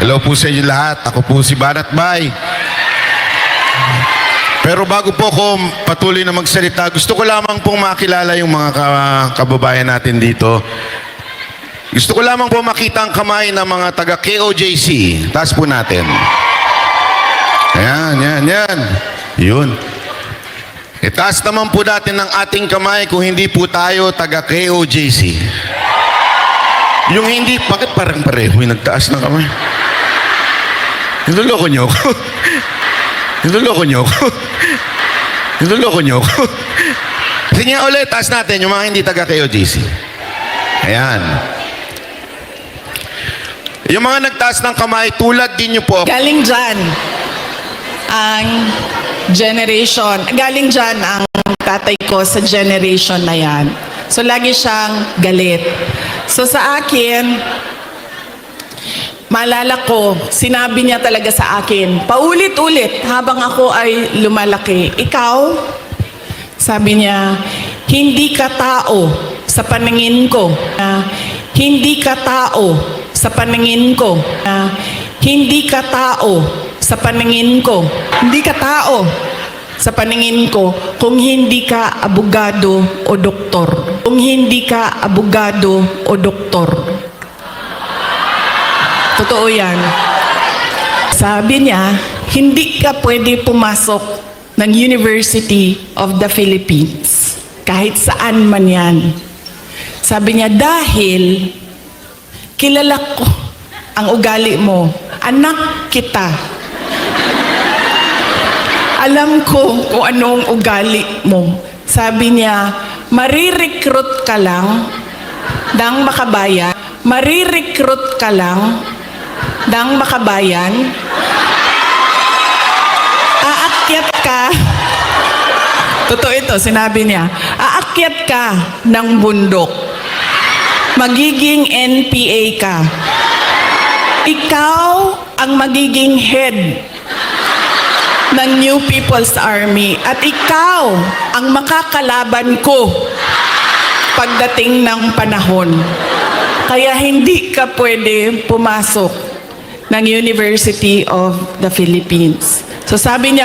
Hello po sa inyo lahat. Ako po si Banat Bay. Pero bago po ako patuloy na magsalita, gusto ko lamang pong makilala yung mga ka- kababayan natin dito. Gusto ko lamang po makita ang kamay ng mga taga KOJC. Taas po natin. Ayan, yan, yan. Yun. Itaas naman po natin ng ating kamay kung hindi po tayo taga KOJC. Yung hindi, bakit parang pareho yung nagtaas ng kamay? Niloloko niyo ako. Niloloko niyo ako. Niloloko niyo ako. Sige nga ulit, taas natin yung mga hindi taga KOJC. Ayan. Yung mga nagtaas ng kamay, tulad din niyo po. Galing dyan ang generation, galing dyan ang tatay ko sa generation na yan. So lagi siyang galit. So sa akin, maalala ko, sinabi niya talaga sa akin, paulit-ulit habang ako ay lumalaki, ikaw, sabi niya, hindi ka tao sa paningin ko. Ah, hindi ka tao sa paningin ko. Ah, hindi ka tao sa paningin ko. Hindi ka tao sa paningin ko kung hindi ka abogado o doktor. Kung hindi ka abogado o doktor. Totoo yan. Sabi niya, hindi ka pwede pumasok ng University of the Philippines. Kahit saan man yan. Sabi niya, dahil kilala ko ang ugali mo. Anak kita. Alam ko kung anong ugali mo. Sabi niya, marirecruit ka lang ng makabayan. Marirecruit ka lang ng makabayan. Aakyat ka. Totoo ito, sinabi niya. Aakyat ka ng bundok. Magiging NPA ka. Ikaw ang magiging head ng New People's Army at ikaw ang makakalaban ko pagdating ng panahon. Kaya hindi ka pwede pumasok ng University of the Philippines. So sabi niya,